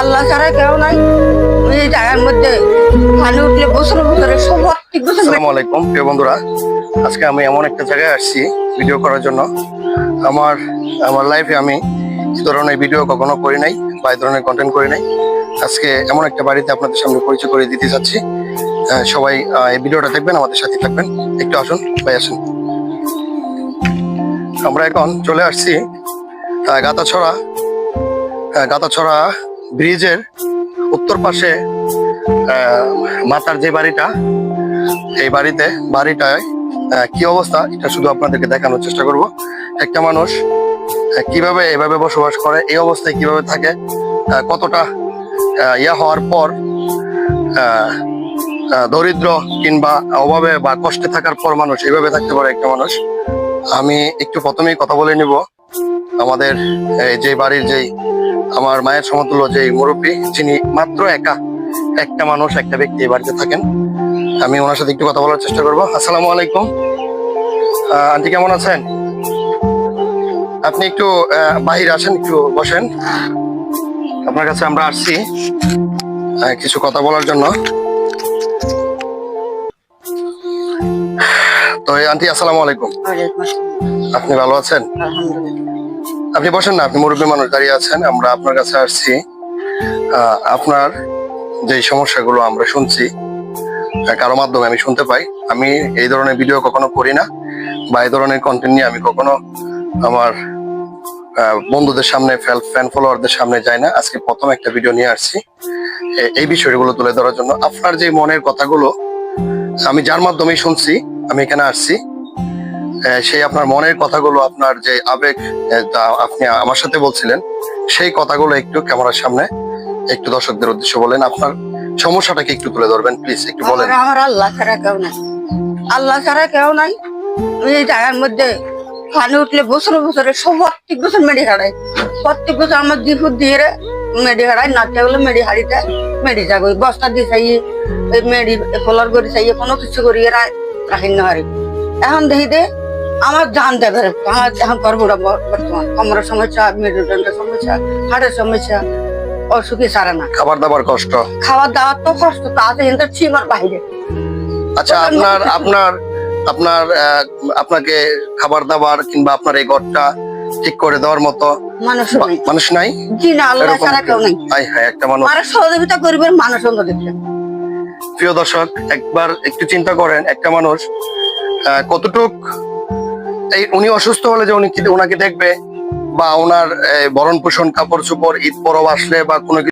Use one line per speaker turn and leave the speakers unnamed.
আল্লাহ ছাড়া কেউ নাই। এই জায়গার মধ্যে পানি উঠলে বছর বছরে
আসসালামু আলাইকুম, প্রিয় বন্ধুরা। আজকে আমি এমন একটা জায়গায় আসছি ভিডিও করার জন্য। আমার আমার লাইফে আমি ধরনের ভিডিও কখনো করি নাই বা এই ধরনের কন্টেন্ট করি নাই। আজকে এমন একটা বাড়িতে আপনাদের সামনে পরিচয় করে দিতে চাচ্ছি। সবাই এই ভিডিওটা দেখবেন, আমাদের সাথে থাকবেন। একটু আসুন, ভাই আসুন। আমরা এখন চলে আসছি গাতাছড়া গাতাছড়া ব্রিজের উত্তর পাশে মাতার যে বাড়িটা, এই বাড়িতে, বাড়িটায় কি অবস্থা, এটা শুধু আপনাদেরকে দেখানোর চেষ্টা করব। একটা মানুষ কীভাবে এভাবে বসবাস করে, এই অবস্থায় কীভাবে থাকে কতটা ইয়া হওয়ার পর দরিদ্র কিংবা অভাবে বা কষ্টে থাকার পর মানুষ এইভাবে থাকতে পারে একটা মানুষ, আমি একটু প্রথমেই কথা বলে নিব। আমাদের যে বাড়ির যেই আমার মায়ের সমতুল্য যে মুরব্বী যিনি মাত্র একা একটা মানুষ একটা ব্যক্তি এই বাড়িতে থাকেন। আমি ওনার সাথে একটু কথা বলার চেষ্টা করব। আসসালামু আলাইকুম। আন্টি কেমন আছেন? আপনি একটু বাহিরে আসেন একটু বসেন। আপনার কাছে আমরা আসছি কিছু কথা বলার জন্য। তো আন্টি আসসালামু আলাইকুম। আপনি ভালো আছেন?
আলহামদুলিল্লাহ।
আপনি বসেন না, আপনি মুরব্বী মানুষ দাঁড়িয়ে আছেন, আমরা আপনার কাছে আসছি। আপনার যে সমস্যাগুলো আমরা শুনছি কারও মাধ্যমে আমি শুনতে পাই। আমি এই ধরনের ভিডিও কখনো করি না, বা এই ধরনের কন্টেন্ট নিয়ে আমি কখনো আমার বন্ধুদের সামনে ফ্যান ফলোয়ারদের সামনে যাই না। আজকে প্রথম একটা ভিডিও নিয়ে আসছি এই বিষয়গুলো তুলে ধরার জন্য। আপনার যে মনের কথাগুলো, আমি যার মাধ্যমে শুনছি, আমি এখানে আসছি। সেই আপনার মনের কথাগুলো, আপনার যে আবেগ আপনি আমার সাথে বলছিলেন, সেই কথাগুলো একটু ক্যামেরার সামনে একটু দর্শকদের উদ্দেশ্যে বলেন। আপনার সমস্যাটাকে একটু তুলে ধরবেন, প্লিজ, একটু বলেন।
আমার আল্লাহ ছাড়া কেউ নাই। আল্লাহ ছাড়া কেউ নাই। এই জায়গার মধ্যে পানি উঠলে বছর বছরে সব প্রত্যেক বছর মেডি হারাই। প্রত্যেক বছর আমার দিপুর দিয়ে মেডি হারাই। নাচতে হলে মেডি হারিতে, মেডি যাব বস্তা দিয়ে চাই মেডি ফলার করে চাই কোনো কিছু করি এরা রাখিন না হারি। এখন দেখি দে আমার জান দেবে আমার বর্তমান। কমরের সমস্যা মেরুদণ্ডের সমস্যা হাড়ের সমস্যা অসুখী সারে না।
খাবার দাবার কষ্ট?
খাওয়া দাওয়ার তো কষ্ট তা আছে কিন্তু সীমার বাইরে
আচ্ছা আপনার আপনার আপনার আপনাকে খাবার দাবার কিংবা আপনার এই ঘরটা ঠিক করে দেওয়ার মতো
মানুষ নেই। জি না আল্লাহ ছাড়া কেউ নেই।
হাই হাই একটা মানুষ।
আর সহযোগিতা করবেন মানুষ
প্রিয় দর্শক একবার একটু চিন্তা করেন একটা মানুষ কতটুক উনি অসুস্থ হলে যে উনি ওনাকে দেখবে বা ওনার ভরণ পোষণ কাপড় চোপড় ঈদ পরব আসলে বা কোনো